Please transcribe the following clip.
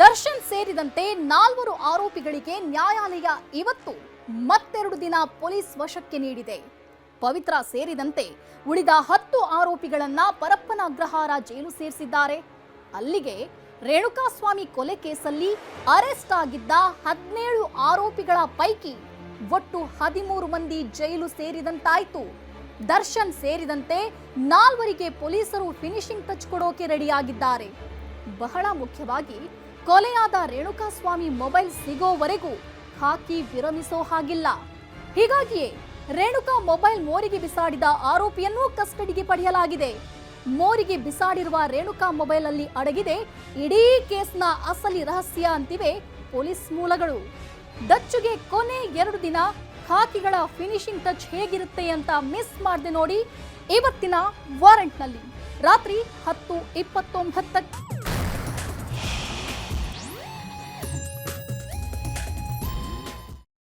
ದರ್ಶನ್ ಸೇರಿದಂತೆ ನಾಲ್ವರು ಆರೋಪಿಗಳಿಗೆ ನ್ಯಾಯಾಲಯ ಇವತ್ತು ಮತ್ತೆರಡು ದಿನ ಪೊಲೀಸ್ ವಶಕ್ಕೆ ನೀಡಿದೆ. ಪವಿತ್ರ ಸೇರಿದಂತೆ ಉಳಿದ ಹತ್ತು ಆರೋಪಿಗಳನ್ನ ಪರಪ್ಪನ ಅಗ್ರಹಾರ ಜೈಲು ಸೇರಿಸಿದ್ದಾರೆ. ಅಲ್ಲಿಗೆ ರೇಣುಕಾಸ್ವಾಮಿ ಕೊಲೆ ಕೇಸಲ್ಲಿ ಅರೆಸ್ಟ್ ಆಗಿದ್ದ ಹದಿನೇಳು ಆರೋಪಿಗಳ ಪೈಕಿ ಒಟ್ಟು ಹದಿಮೂರು ಮಂದಿ ಜೈಲು ಸೇರಿದಂತಾಯಿತು. ದರ್ಶನ್ ಸೇರಿದಂತೆ ನಾಲ್ವರಿಗೆ ಪೊಲೀಸರು ಫಿನಿಶಿಂಗ್ ಟಚ್ ಕೊಡೋಕೆ ರೆಡಿಯಾಗಿದ್ದಾರೆ. ಬಹಳ ಮುಖ್ಯವಾಗಿ ಕೊಲೆಯಾದ ರೇಣುಕಾಸ್ವಾಮಿ ಮೊಬೈಲ್ ಸಿಗೋವರೆಗೂ ಹಾಕಿ ವಿರಮಿಸೋ ಹಾಗಿಲ್ಲ. ಹೀಗಾಗಿಯೇ ರೇಣುಕಾ ಮೊಬೈಲ್ ಮೋರಿಗೆ ಬಿಸಾಡಿದ ಆರೋಪಿಯನ್ನೂ ಕಸ್ಟಡಿಗೆ ಪಡೆಯಲಾಗಿದೆ. ಮೋರಿಗೆ ಬಿಸಾಡಿರುವ ರೇಣುಕಾ ಮೊಬೈಲ್ ಅಲ್ಲಿ ಅಡಗಿದೆ ಇಡೀ ಕೇಸ್ನ ಅಸಲಿ ರಹಸ್ಯ ಅಂತಿವೆ ಪೊಲೀಸ್ ಮೂಲಗಳು. ದಚ್ಚುಗೆ ಕೊನೆ ಎರಡು ದಿನ ಖಾಕಿಗಳ ಫಿನಿಶಿಂಗ್ ಟಚ್ ಹೇಗಿರುತ್ತೆ ಅಂತ ಮಿಸ್ ಮಾಡದೆ ನೋಡಿ ಇವತ್ತಿನ ವಾರೆಂಟ್ನಲ್ಲಿ. ರಾತ್ರಿ ಹತ್ತು ಇಪ್ಪತ್ತೊಂಬತ್ತಕ್ಕೆ.